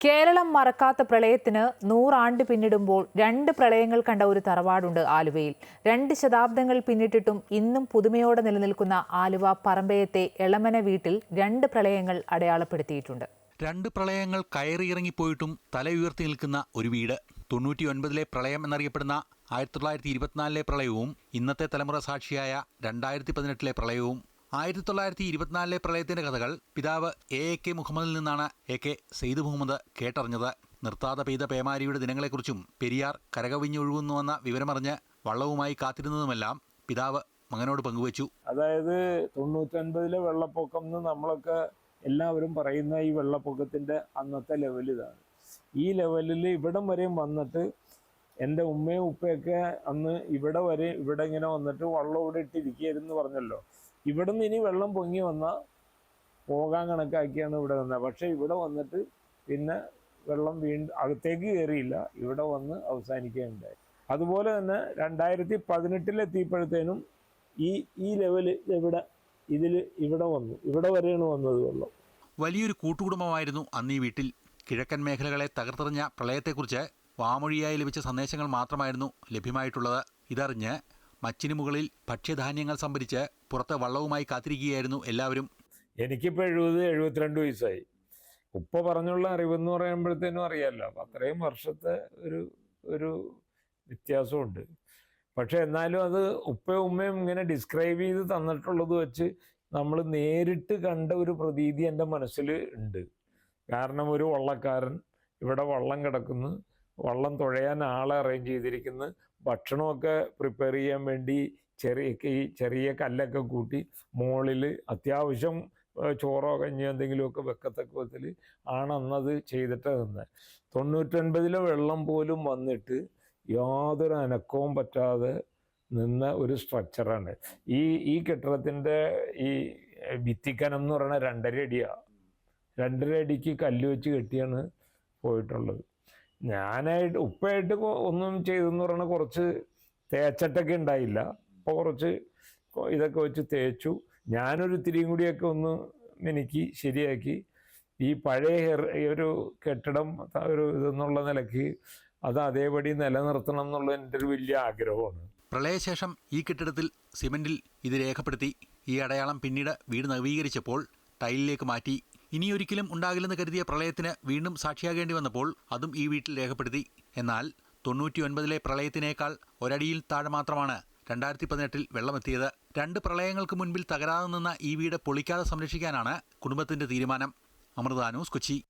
കേരളം മറക്കാത്ത പ്രളയത്തിന് നൂറാണ്ട് പിന്നിടുമ്പോൾ രണ്ട് പ്രളയങ്ങൾ കണ്ട ഒരു തറവാടുണ്ട് ആലുവയിൽ. രണ്ട് ശതാബ്ദങ്ങൾ പിന്നിട്ടിട്ടും ഇന്നും പുതുമയോടെ നിലനിൽക്കുന്ന ആലുവ പറമ്പയത്തെ എളമന വീട്ടിൽ രണ്ട് പ്രളയങ്ങൾ അടയാളപ്പെടുത്തിയിട്ടുണ്ട്. രണ്ട് പ്രളയങ്ങൾ കയറിയിറങ്ങിപ്പോയിട്ടും തല ഉയർത്തി നിൽക്കുന്ന ഒരു വീട്. തൊണ്ണൂറ്റി ഒൻപതിലെ പ്രളയം എന്നറിയപ്പെടുന്ന ആയിരത്തി തൊള്ളായിരത്തി ഇരുപത്തിനാലിലെ പ്രളയവും ഇന്നത്തെ തലമുറ സാക്ഷിയായ രണ്ടായിരത്തി പതിനെട്ടിലെ പ്രളയവും ആയിരത്തി തൊള്ളായിരത്തി ഇരുപത്തിനാലിലെ പ്രളയത്തിന്റെ കഥകൾ പിതാവ് എ എ കെ മുഹമ്മദിൽ നിന്നാണ് എ കെ സെയ്ദ് മുഹമ്മദ് കേട്ടറിഞ്ഞത്. നിർത്താതെ പെയ്ത പേമാരിയുടെ ദിനങ്ങളെക്കുറിച്ചും പെരിയാർ കരകവിഞ്ഞൊഴുകുന്നുവെന്ന വിവരമറിഞ്ഞ് വള്ളവുമായി കാത്തിരുന്നതുമെല്ലാം പിതാവ് മകനോട് പങ്കുവച്ചു. അതായത് തൊണ്ണൂറ്റൊൻപതിലെ വെള്ളപ്പൊക്കം എന്ന് നമ്മളൊക്കെ എല്ലാവരും പറയുന്ന ഈ വെള്ളപ്പൊക്കത്തിന്റെ അന്നത്തെ ലെവൽ ഇതാണ്. ഈ ലെവലിൽ ഇവിടം വരെയും വന്നിട്ട് എന്റെ ഉമ്മയും ഉപ്പയൊക്കെ അന്ന് ഇവിടെ വരെ ഇവിടെ ഇങ്ങനെ വന്നിട്ട് വള്ളം ഇവിടെ ഇട്ടിരിക്കുകയായിരുന്നു പറഞ്ഞല്ലോ. ഇവിടെ നിന്ന് ഇനി വെള്ളം പൊങ്ങി വന്നാൽ പോകാൻ കണക്കാക്കിയാണ് ഇവിടെ വന്നത്. പക്ഷേ ഇവിടെ വന്നിട്ട് പിന്നെ വെള്ളം വീണ്ടും അകത്തേക്ക് കയറിയില്ല ഇവിടെ വന്ന് അവസാനിക്കുകയുണ്ടായി. അതുപോലെ തന്നെ രണ്ടായിരത്തി പതിനെട്ടിലെത്തിയപ്പോഴത്തേനും ഈ ഈ ലെവൽ ഇവിടെ ഇതിൽ ഇവിടെ വന്നു. ഇവിടെ വരെയാണ് വന്നത് വെള്ളം. വലിയൊരു കൂട്ടുകുടുംബമായിരുന്നു അന്ന് ഈ വീട്ടിൽ. കിഴക്കൻ മേഖലകളെ തകർത്തെറിഞ്ഞ പ്രളയത്തെക്കുറിച്ച് വാമൊഴിയായി ലഭിച്ച സന്ദേശങ്ങൾ മാത്രമായിരുന്നു ലഭ്യമായിട്ടുള്ളത്. ഇതറിഞ്ഞ് മച്ചിന് മുകളിൽ ഭക്ഷ്യധാന്യങ്ങൾ സംഭരിച്ച് പുറത്ത് വള്ളവുമായി കാത്തിരിക്കുകയായിരുന്നു എല്ലാവരും. എനിക്കിപ്പോൾ എഴുപത് എഴുപത്തിരണ്ട് വയസ്സായി. ഉപ്പ പറഞ്ഞുള്ള അറിവെന്ന് പറയുമ്പോഴത്തേനും അറിയാമല്ലോ അപ്പം അത്രയും വർഷത്തെ ഒരു ഒരു വ്യത്യാസമുണ്ട്. പക്ഷെ എന്നാലും അത് ഉപ്പയും ഉമ്മയും ഇങ്ങനെ ഡിസ്ക്രൈബ് ചെയ്ത് തന്നിട്ടുള്ളത് വെച്ച് നമ്മൾ നേരിട്ട് കണ്ട ഒരു പ്രതീതി എന്റെ മനസ്സിൽ ഉണ്ട്. കാരണം ഒരു വള്ളക്കാരൻ ഇവിടെ വള്ളം കിടക്കുന്നു. വള്ളം തുഴയാൻ ആളെ അറേഞ്ച് ചെയ്തിരിക്കുന്നു. ഭക്ഷണമൊക്കെ പ്രിപ്പയർ ചെയ്യാൻ വേണ്ടി ചെറിയ ഈ ചെറിയ കല്ലൊക്കെ കൂട്ടി മുകളിൽ അത്യാവശ്യം ചോറോ കഞ്ഞിയോ എന്തെങ്കിലുമൊക്കെ വെക്കത്തക്ക വിധത്തിൽ ആണ് അന്നത് ചെയ്തിട്ട് നിന്നത് തൊണ്ണൂറ്റൊൻപതിലെ വെള്ളം പോലും വന്നിട്ട് യാതൊരു അനക്കവും പറ്റാതെ നിന്ന ഒരു സ്ട്രക്ചറാണ് ഈ ഈ കെട്ടിടത്തിന്റെ ഈ ഭിത്തിക്കനം എന്ന് പറയുന്നത് രണ്ടര അടിയാണ് രണ്ടര അടിക്ക് കല്ല് വെച്ച് കെട്ടിയാണ് പോയിട്ടുള്ളത്. ഞാനായിട്ട് ഉപ്പയായിട്ട് ഒന്നും ചെയ്തെന്ന് പറഞ്ഞാൽ കുറച്ച് തേച്ചട്ടൊക്കെ ഉണ്ടായില്ല. അപ്പോൾ കുറച്ച് ഇതൊക്കെ വെച്ച് തേച്ചു. ഞാനൊരു ഇത്തിരിയും കൂടിയൊക്കെ ഒന്ന് മിനുക്കി ശരിയാക്കി. ഈ പഴയ ഹെർ- ഒരു കെട്ടിടം ഒരു ഇതെന്നുള്ള നിലയ്ക്ക് അത് അതേപടി നിലനിർത്തണം എന്നുള്ള എന്റെ ഒരു വലിയ ആഗ്രഹമാണ്. പ്രളയശേഷം ഈ കെട്ടിടത്തിൽ സിമന്റിൽ ഇത് രേഖപ്പെടുത്തി ഈ അടയാളം പിന്നീട് വീട് നവീകരിച്ചപ്പോൾ ടൈലിലേക്ക് മാറ്റി ഇനിയൊരിക്കലും ഉണ്ടാകില്ലെന്ന് കരുതിയ പ്രളയത്തിന് വീണ്ടും സാക്ഷിയാകേണ്ടി വന്നപ്പോൾ അതും ഈ വീട്ടിൽ രേഖപ്പെടുത്തി. എന്നാൽ തൊണ്ണൂറ്റി ഒൻപതിലെ പ്രളയത്തിനേക്കാൾ ഒരടിയിൽ താഴെ മാത്രമാണ് രണ്ടായിരത്തി പതിനെട്ടിൽ വെള്ളമെത്തിയത്. രണ്ട് പ്രളയങ്ങൾക്ക് മുൻപിൽ തകരാതെ നിന്ന ഈ വീട് പൊളിക്കാതെ സംരക്ഷിക്കാനാണ് കുടുംബത്തിന്റെ തീരുമാനം. അമൃത ന്യൂസ് കൊച്ചി.